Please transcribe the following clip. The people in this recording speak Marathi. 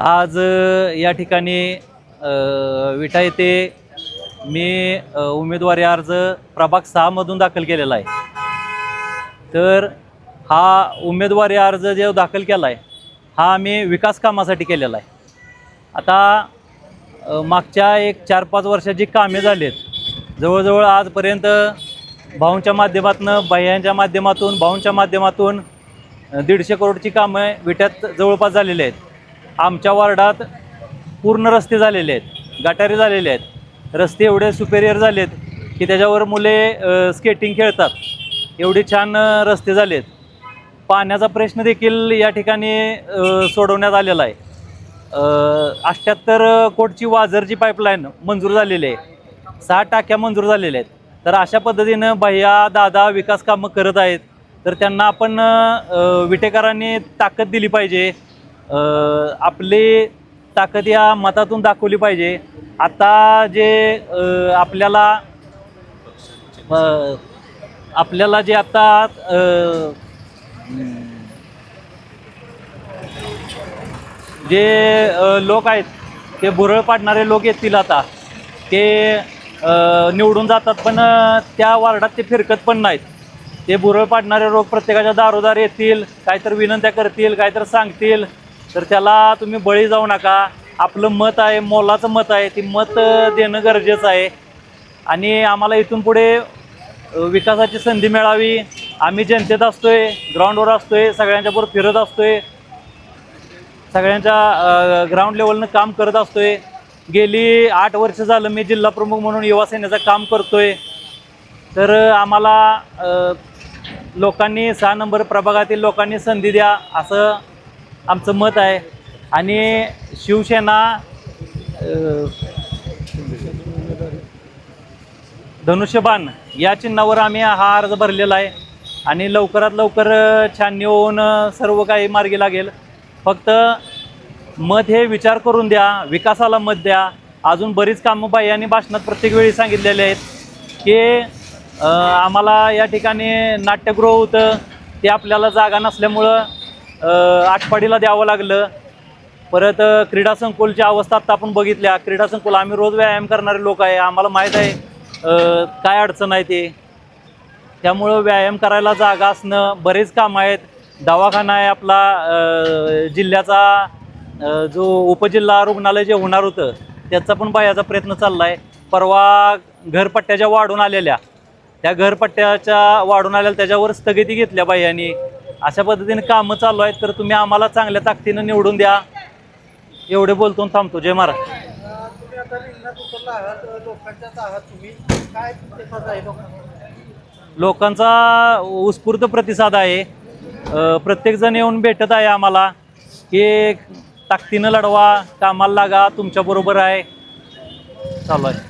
आज या ठिकाणी विटा येथे मी उमेदवारी अर्ज प्रभाग सहामधून दाखल केलेला आहे. तर हा उमेदवारी अर्ज जो दाखल केला आहे हा आम्ही विकास कामासाठी केलेला आहे. आता मागच्या एक चार पाच वर्षाची कामे झाली आहेत जवळजवळ आजपर्यंत भाऊंच्या माध्यमातून बह्यांच्या माध्यमातून भाऊंच्या माध्यमातून दीडशे करोडची कामं विट्यात जवळपास झालेली आहेत. आमच्या वार्डात पूर्ण रस्ते झालेले आहेत. गटारी झालेले आहेत. रस्ते एवढे सुपेरियर झालेत की त्याच्यावर मुले स्केटिंग खेळतात. एवढे छान रस्ते रस्ते झालेत. पाण्याचा प्रश्न देखील या ठिकाणी सोडवण्यात आलेला आहे. अठ्ठ्याहत्तर कोटची वाझरची पाईपलाईन मंजूर झालेली आहे सहा टाक्या मंजूर झालेल्या आहेत. तर अशा पद्धतीनं भैया दादा विकास कामं करत आहेत. तर त्यांना आपण विटेकरांनी ताकद दिली पाहिजे. आपली ताकद या मतातून दाखवली पाहिजे. आता जे आपल्याला आपल्याला जे आता जे लोक आहेत ते भुरळ पाडणारे लोक येतील आता. ते निवडून जातात पण त्या वार्डात ते फिरकत पण नाहीत. ते भुरळ पाडणारे लोक प्रत्येकाच्या दारोदार येतील काहीतरी विनंत्या करतील काहीतरी सांगतील. तर त्याला तुम्ही बळी जाऊ नका. आपलं मत आहे मोलाचं मत आहे. ती मत देणं गरजेचं आहे. आणि आम्हाला इथून पुढे विकासाची संधी मिळावी. आम्ही जनतेत असतोय ग्राउंडवर असतोय सगळ्यांच्याबरोबर फिरत असतोय. सगळ्यांच्या ग्राउंड लेवलनं काम करत असतोय. गेली आठ वर्ष झालं मी जिल्हा प्रमुख म्हणून युवा सेनेचं काम करतोय. तर आम्हाला लोकांनी सहा नंबर प्रभागातील लोकांनी संधी द्या असं आमचं मत आहे. आणि शिवसेना धनुष्यबाण या चिन्हावर आम्ही हा अर्ज भरलेला आहे. आणि लवकरात लवकर छान छाननी होऊन सर्व काही मार्गी लागेल. फक्त मत हे विचार करून द्या विकासाला मत द्या. अजून बरीच कामं बाई आणि भाषणात प्रत्येक वेळी सांगितलेले आहेत की आम्हाला या ठिकाणी नाट्यगृह होतं. ते आपल्याला जागा नसल्यामुळं आटपाडीला द्यावं लागलं. परत क्रीडा संकुलची अवस्था आता आपण बघितल्या. क्रीडा संकुल आम्ही रोज व्यायाम करणारे लोक आहे. आम्हाला माहीत आहे काय अडचण आहे ते. त्यामुळं व्यायाम करायला जागा असणं बरेच कामं आहेत. दवाखाना आहे आपला जिल्ह्याचा जो उपजिल्हा रुग्णालय जे होणार होतं त्याचा पण बायाचा प्रयत्न चालला आहे परवा घरपट्ट्या ज्या वाढून आलेल्या. त्या घरपट्ट्याच्या वाढून आलेल्या त्याच्यावर स्थगिती घेतल्या बाह्यांनी अशा पद्धतीने कामं चालू आहेत तर तुम्ही आम्हाला चांगल्या ताकदीनं निवडून द्या. एवढे बोलतो थांबतो. जय महाराज. तुम्ही आता रिंगणात उतरला आहात अं, लोकांच्याच आहात तुम्ही. काय प्रतिसाद आहे लोकांना लोकांचा उत्स्फूर्त प्रतिसाद आहे. अ, प्रत्येकजण येऊन भेटत आहे आम्हाला की ताकदीनं लढवा कामाला लागा तुमच्याबरोबर आहे. चालू आहे.